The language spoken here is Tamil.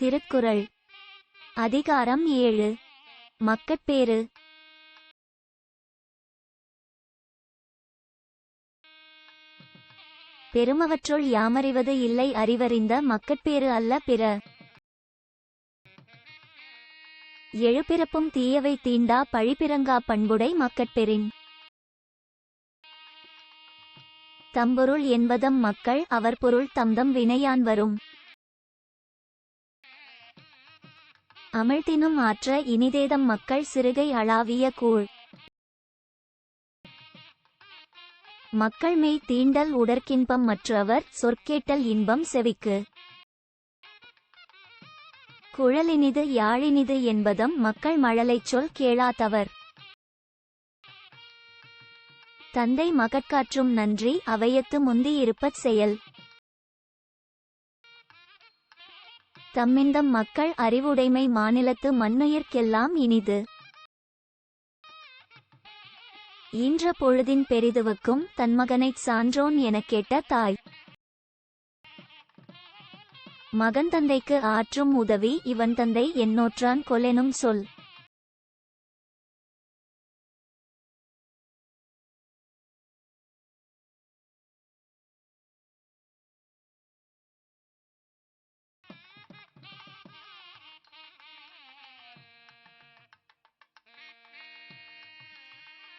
திருக்குறள். அதிகாரம் ஏழு. மக்கட்பேறு. பெருமவற்றுள் யாமறிவது இல்லை அறிவறிந்த மக்கட்பேறு அல்ல பிற. எழுபிறப்பும் தீயவை தீண்டா பழிபிறங்கா பண்புடை மக்கட்பெறின். தம்பொருள் என்பதம் மக்கள் அவர் பொருள் தம்தம் வினையான் வரும். அமிழ்தினும் ஆற்ற இனிதேதம் மக்கள் சிறுகை அளாவிய கூழ். மக்கள் மெய் தீண்டல் உடற்கின்பம் மற்றவர் சொற்கேட்டல் இன்பம் செவிக்கு. குழலினிது யாழினிது என்பதம் மக்கள் மழலைச் சொல் கேளாதவர். தந்தை மகட்காற்றும் நன்றி அவையத்து முந்தியிருப்பச் செயல். தம்மிந்தம் மக்கள் அறிவுடைமை மாநிலத்து மண்ணுயிர்க்கெல்லாம் இனிது. ஈன்ற பொழுதின் பெரிதுவக்கும் தன்மகனைச் சான்றோன் எனக் கேட்ட தாய். மகன் தந்தைக்கு ஆற்றும் உதவி இவன் தந்தை என்னோற்றான் கொலெனும் சொல்.